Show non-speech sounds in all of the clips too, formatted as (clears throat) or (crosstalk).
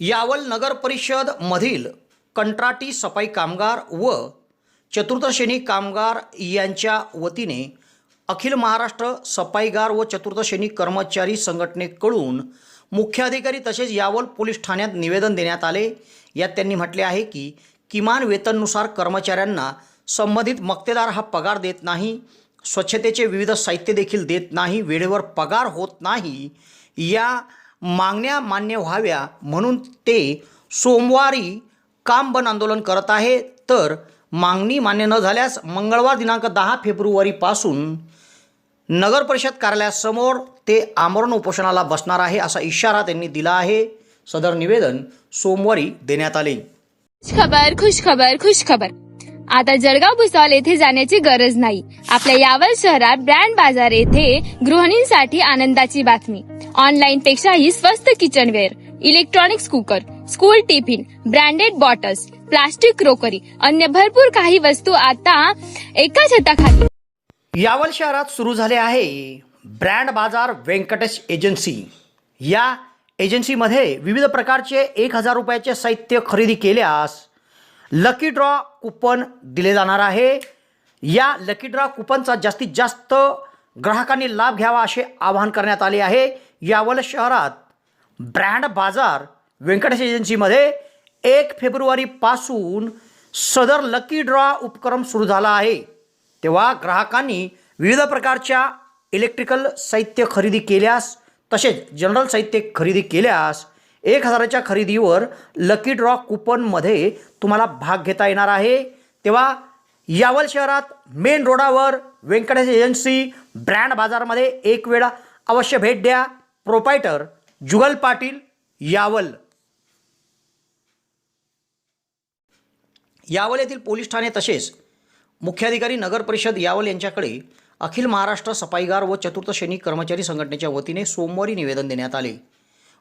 यावल नगर परिषद मधील कंत्राटी सफाई कामगार व चतुर्थश्रेणी कामगार यांच्या वतीने अखिल महाराष्ट्र सफाईगार व चतुर्थश्रेणी कर्मचारी संघटनेकडून मुख्याधिकारी तसेच यावल पोलीस ठाण्यात निवेदन देण्यात आले. यात त्यांनी म्हटले आहे की किमान वेतननुसार कर्मचाऱ्यांना संबंधित मक्तेदार हा पगार देत नाही स्वच्छतेचे विविध साहित्य देखील देत नाही वेळेवर पगार होत नाही या मागण्या मान्य व्हाव्या म्हणून ते सोमवारी काम बंद आंदोलन करत आहे. तर मागणी मान्य न झाल्यास मंगळवार दिनांक दहा फेब्रुवारीपासून नगर परिषद कार्यालयासमोर ते आमरण उपोषणाला बसणार आहे असा इशारा त्यांनी दिला आहे. सदर निवेदन सोमवारी देण्यात आले. खबर खुश खबर खुश खबर. आता जळगाव भुसावळ येथे जाण्याची गरज नाही. आपल्या यावल शहरात ब्रँड बाजार येथे गृहिणींसाठी आनंदाची बातमी. ऑनलाईन पेक्षाही स्वस्त kitchenware electronics cooker school tiffin branded bottles plastic crockery अन्य भरपूर काही वस्तू आता एका छताखाली. यावल शहरात सुरू झाले आहे ब्रँड बाजार व्यंकटेश एजन्सी. या एजन्सीमध्ये विविध प्रकारचे एक हजार रुपयाचे साहित्य खरेदी केल्यास लकी ड्रॉ कुपन दिले जाणार आहे. या लकी ड्रॉ कुपनचा जास्तीत जास्त ग्राहकांनी लाभ घ्यावा असे आवाहन करण्यात आले आहे. यावल शहरात ब्रँड बाजार व्यंकटेश एजन्सीमध्ये एक फेब्रुवारीपासून सदर लकी ड्रॉ उपक्रम सुरू झाला आहे. तेव्हा ग्राहकांनी विविध प्रकारच्या इलेक्ट्रिकल साहित्य खरेदी केल्यास तसेच जनरल साहित्य खरेदी केल्यास एक हजाराच्या खरेदीवर लकी ड्रॉ कुपनमध्ये तुम्हाला भाग घेता येणार आहे. तेव्हा यावल शहरात मेन रोडावर व्यंकटेश एजन्सी ब्रँड बाजारमध्ये एक वेळा अवश्य भेट द्या. प्रोपायटर जुगल पाटील यावल. यावल येथील पोलीस ठाणे तसेच मुख्याधिकारी नगर परिषद यावल यांच्याकडे अखिल महाराष्ट्र सफाईगार व चतुर्थ श्रेणी कर्मचारी संघटनेच्या वतीने सोमवारी निवेदन देण्यात आले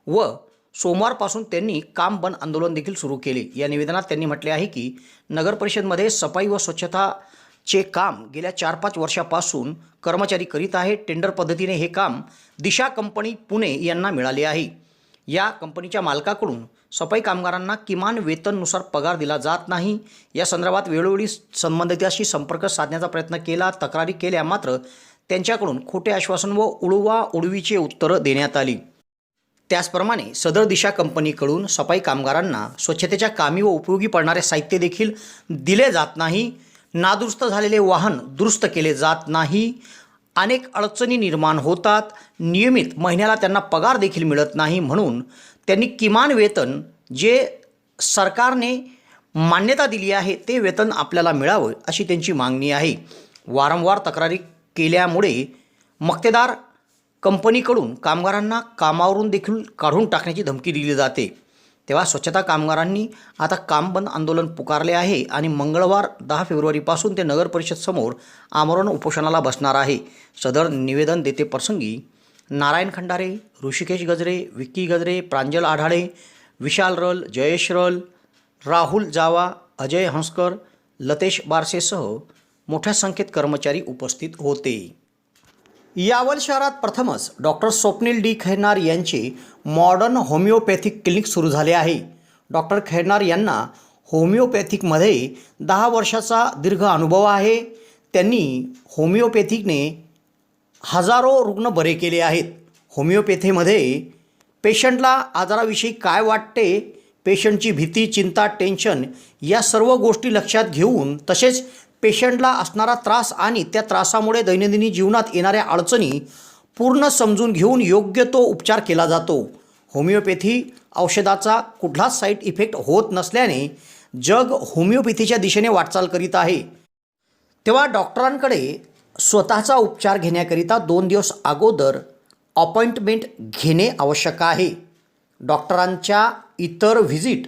व सोमवारपासून त्यांनी काम बंद आंदोलन देखील सुरू केले. या निवेदनात त्यांनी म्हटले आहे की नगर परिषदमध्ये सफाई व स्वच्छताचे काम गेल्या चार पाच वर्षापासून कर्मचारी करीत आहे. टेंडर पद्धतीने हे काम दिशा कंपनी पुणे यांना मिळाले आहे. या कंपनीच्या मालकाकडून सफाई कामगारांना किमान वेतननुसार पगार दिला जात नाही. या संदर्भात वेळोवेळी संबंधिताशी संपर्क साधण्याचा प्रयत्न केला तक्रारी केल्या मात्र त्यांच्याकडून खोटे आश्वासन व उडवा उडवीचे उत्तरं देण्यात आली. त्याचप्रमाणे सदर दिशा कंपनीकडून सफाई कामगारांना स्वच्छतेच्या कामी व उपयोगी पडणारे साहित्य देखील दिले जात नाही. नादुरुस्त झालेले वाहन दुरुस्त केले जात नाही. अनेक अडचणी निर्माण होतात. नियमित महिन्याला त्यांना पगार देखील मिळत नाही म्हणून त्यांनी किमान वेतन जे सरकारने मान्यता दिली आहे ते वेतन आपल्याला मिळावं अशी त्यांची मागणी आहे. वारंवार तक्रारी केल्यामुळे मक्तेदार कंपनीकडून कामगारांना कामावरून देखील काढून टाकण्याची धमकी दिली जाते. तेव्हा स्वच्छता कामगारांनी आता काम बंद आंदोलन पुकारले आहे आणि मंगळवार दहा फेब्रुवारीपासून ते नगर परिषदसमोर आमरण उपोषणाला बसणार आहे. सदर निवेदन देते प्रसंगी नारायण खंडारे ऋषिकेश गजरे विक्की गजरे प्रांजल आढाळे विशाल रल जयेश रल राहुल जावा अजय हंसकर लतेश बारसेसह मोठ्या संख्येत कर्मचारी उपस्थित होते. यावल शहरात प्रथमच डॉक्टर स्वप्नील डी खैरनार यांचे मॉडर्न होमिओपॅथिक क्लिनिक सुरू झाले आहे. डॉक्टर खैरनार यांना होमिओपॅथिकमध्ये दहा वर्षाचा दीर्घ अनुभव आहे. त्यांनी होमिओपॅथिकने हजारो रुग्ण बरे केले आहेत. होमिओपॅथीमध्ये पेशंटला आजाराविषयी काय वाटते पेशंटची भीती चिंता टेन्शन या सर्व गोष्टी लक्षात घेऊन तसेच पेशंटला असणारा त्रास आणि त्या त्रासामुळे दैनंदिनी जीवनात येणाऱ्या अडचणी पूर्ण समजून घेऊन योग्य तो उपचार केला जातो. होमिओपॅथी औषधाचा कुठलाच साईड इफेक्ट होत नसल्याने जग होमिओपॅथीच्या दिशेने वाटचाल करीत आहे. तेव्हा डॉक्टरांकडे स्वतःचा उपचार घेण्याकरिता दोन दिवस अगोदर अपॉइंटमेंट घेणे आवश्यक आहे. डॉक्टरांच्या इतर व्हिजिट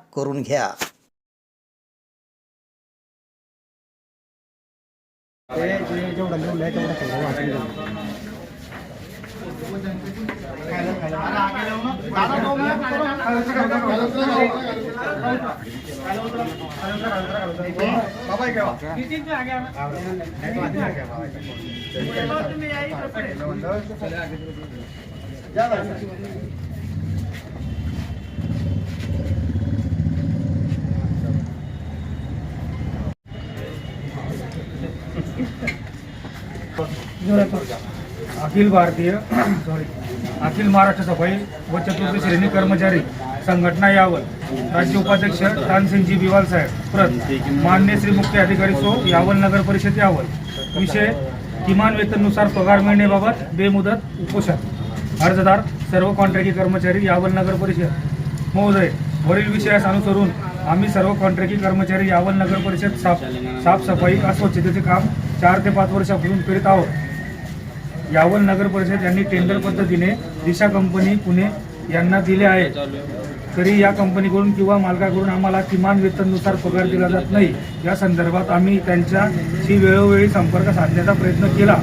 करून घ्या. अखिल भारतीय सॉरी अखिल महाराष्ट्र सफाई व चतुर्थ श्रेणी कर्मचारी संघटना यावल राज्य उपाध्यक्ष तानसिंगजी बिवाल साहेब प्रत. मान्य श्री मुख्य अधिकारी सो यावल नगर परिषद यावल विषय किमान वेतननुसार पगार मिळण्याबाबत बेमुदत उपोषण. अर्जदार सर्व कॉन्ट्रॅक्टी कर्मचारी यावल नगर परिषद. महोदय वरील विषयास अनुसरून आम्ही सर्व कॉन्ट्रॅक्टी कर्मचारी यावल नगर परिषद साफ साफसफाई अस्वच्छतेचे काम चार ते पाच वर्षापासून करीत आहोत. यावल नगर परिषद यांनी टेंडर पद्धतीने दिशा कंपनी पुणे यांना दिले आहे तरी या कंपनीकडून किंवा मालकाकडून आम्हाला किमान वेतननुसार पगार दिला जात नाही. या संदर्भात आम्ही त्यांच्याशी वेळोवेळी संपर्क साधण्याचा प्रयत्न केला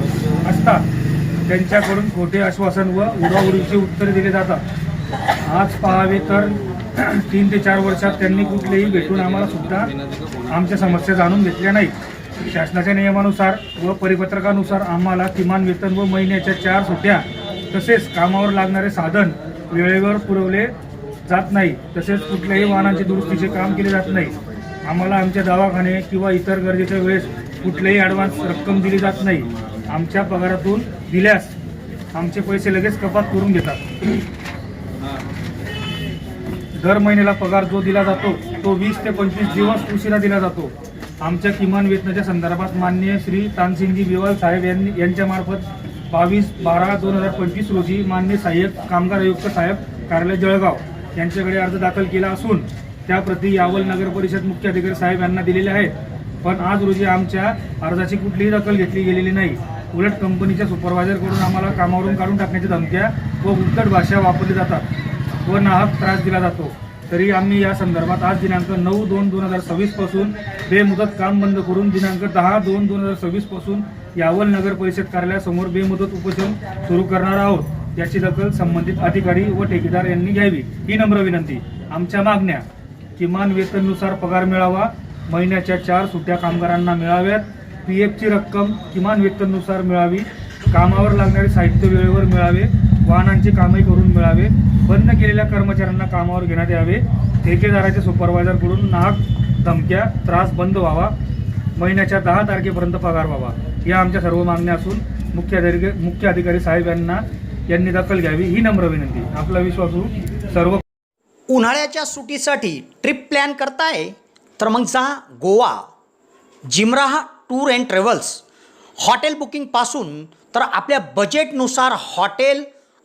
असता त्यांच्याकडून खोटे आश्वासन व उडवाउडीची उत्तरे दिली जातात. आज पाहावे तर (clears throat) तीन ते चार वर्षात त्यांनी कुठलेही भेटून आम्हाला सुद्धा आमच्या समस्या जाणून घेतल्या नाहीत. शासनाच्या नियमानुसार व परिपत्रकानुसार आम्हाला किमान वेतन व महिन्याच्या चार सुट्ट्या तसेच कामावर लागणारे साधन वेळेवर पुरवले जात नाही. तसेच कुठल्याही वाहनांची दुरुस्तीचे काम केले जात नाही. आम्हाला आमच्या दवाखाने किंवा इतर गरजेच्या वेळेस कुठलेही ॲडव्हान्स रक्कम दिली जात नाही. आमच्या पगारातून दिल्यास आमचे पैसे लगेच कपात करून घेतात. दर महिन्याला पगार जो दिला जातो तो वीस ते पंचवीस दिवस उशिरा दिला जातो. आमच्या किमान वेतनाच्या संदर्भात माननीय श्री तानसिंगजी बिवाल साहेब यांनी यांच्यामार्फत बावीस बारा दोन हजार पंचवीस रोजी मान्य सहाय्यक कामगार आयुक्त साहेब कार्यालय जळगाव यांच्याकडे अर्ज दाखल केला असून त्याप्रती यावल नगर परिषद मुख्य अधिकारी साहेब यांना दिलेले आहेत. पण आज रोजी आमच्या अर्जाची कुठलीही दखल घेतली गेलेली नाही. उलट कंपनीच्या सुपरवायझरकडून आम्हाला कामावरून काढून टाकण्याच्या धमक्या व उद्धट भाषा वापरली जातात व नाहक त्रास दिला जातो. तरी आम्ही या संदर्भात आज दिनांक नऊ दोन दोन हजार सव्वीसपासून बेमुदत काम बंद करून दिनांक दहा दोन दोन हजार सव्वीसपासून यावल नगर परिषद कार्यालयासमोर बेमुदत उपोषण सुरू करणार आहोत. याची दखल संबंधित अधिकारी व ठेकेदार यांनी घ्यावी. ही नम्र विनंती. आमच्या मागण्या किमान वेतननुसार पगार मिळावा महिन्याच्या चार सुट्ट्या कामगारांना मिळाव्यात पी एफची रक्कम किमान वेतननुसार मिळावी कामावर लागणारे साहित्य वेळेवर मिळावे वाहनांचे कामही करून मिळावे. बंद केलेल्या कर्मचाऱ्यांना कामावर घेण्यात यावे. ठेकेदाराच्या सुपरवायझरकडून नाहक धमक्या त्रास बंद व्हावा. महिन्याच्या दहा तारखेपर्यंत पगार व्हावा. या आमच्या सर्व मागण्या असून मुख्य मुख्य अधिकारी साहेब यांना यांनी दखल घ्यावी. ही नम्र विनंती. आपला विश्वासू हो. सर्व उन्हाळ्याच्या सुटीसाठी ट्रिप प्लॅन करताय? तर मग जा गोवा. जिमराहा टूर अँड ट्रॅव्हल्स. हॉटेल बुकिंगपासून तर आपल्या बजेटनुसार हॉटेल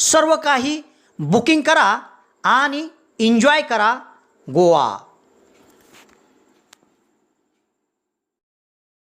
सर्व काही बुकिंग करा आणि एन्जॉय करा गोवा.